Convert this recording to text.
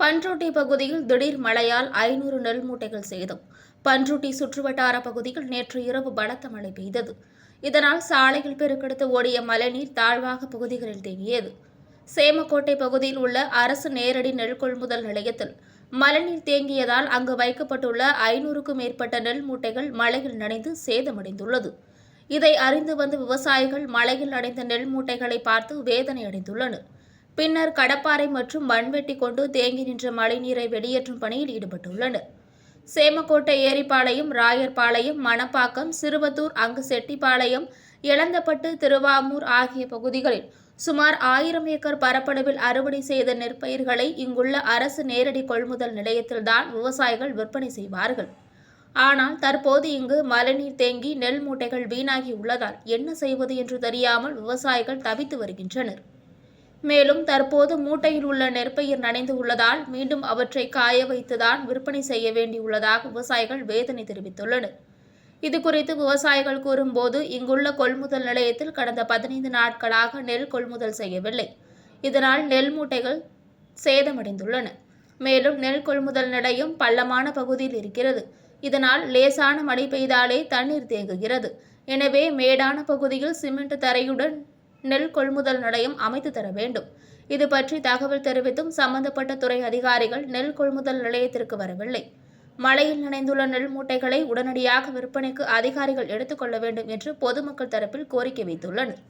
பன்ருட்டி பகுதியில் திடீர் மழையால் ஐநூறு நெல் மூட்டைகள் சேதம். பன்ருட்டி சுற்றுவட்டார பகுதியில் நேற்று இரவு பலத்த மழை பெய்தது. இதனால் சாலையில் பெருக்கெடுத்து ஓடிய மழைநீர் தாழ்வாக பகுதிகளில் தேங்கியது. சேமக்கோட்டை பகுதியில் உள்ள அரசு நேரடி நெல் கொள்முதல் நிலையத்தில் மழைநீர் தேங்கியதால் அங்கு வைக்கப்பட்டுள்ள ஐநூறுக்கும் மேற்பட்ட நெல் மூட்டைகள் மழையில் நனைந்து சேதமடைந்துள்ளது. இதை அறிந்து வந்த விவசாயிகள் மழையில் அடைந்த நெல் மூட்டைகளை பார்த்து வேதனை அடைந்துள்ளனர் பின்னர் கடப்பாறை மற்றும் மண்வெட்டி கொண்டு தேங்கி நின்ற மழைநீரை வெளியேற்றும் பணியில் ஈடுபட்டுள்ளனர். சேமக்கோட்டை ஏரிப்பாளையம் ராயர்பாளையம் மணப்பாக்கம் சிறுவத்தூர் அங்கு செட்டிப்பாளையம் இளந்தப்பட்டு திருவாமூர் ஆகிய பகுதிகளில் சுமார் ஆயிரம் ஏக்கர் பரப்பளவில் அறுவடை செய்த நெற்பயிர்களை இங்குள்ள அரசு நேரடி கொள்முதல் நிலையத்தில்தான் விவசாயிகள் விற்பனை செய்வார்கள். ஆனால் தற்போது இங்கு மழைநீர் தேங்கி நெல் மூட்டைகள் வீணாகி உள்ளதால் என்ன செய்வது என்று தெரியாமல் விவசாயிகள் தவித்து வருகின்றனர். மேலும் தற்போது மூட்டையில் உள்ள நெற்பயிர் நனைந்து உள்ளதால் மீண்டும் அவற்றை காய வைத்துதான் விற்பனை செய்ய வேண்டியுள்ளதாக விவசாயிகள் வேதனை தெரிவித்துள்ளனர். இதுகுறித்து விவசாயிகள் கூறும்போது இங்குள்ள கொள்முதல் நிலையத்தில் கடந்த பதினைந்து நாட்களாக நெல் கொள்முதல் செய்யவில்லை. இதனால் நெல் மூட்டைகள் சேதமடைந்துள்ளன. மேலும் நெல் கொள்முதல் நிலையம் பள்ளமான பகுதியில் இருக்கிறது. இதனால் லேசான மழை பெய்தாலே தண்ணீர் தேங்குகிறது. எனவே மேடான பகுதியில் சிமெண்ட் தரையுடன் நெல் கொள்முதல் நிலையம் அமைத்து தர வேண்டும். இது பற்றி தகவல் தெரிவித்தும் சம்பந்தப்பட்ட துறை அதிகாரிகள் நெல் கொள்முதல் நிலையத்திற்கு வரவில்லை. மழையில் நனைந்துள்ள நெல் மூட்டைகளை உடனடியாக விற்பனைக்கு அதிகாரிகள் எடுத்துக்கொள்ள வேண்டும் என்று பொதுமக்கள் தரப்பில் கோரிக்கை வைத்துள்ளனர்.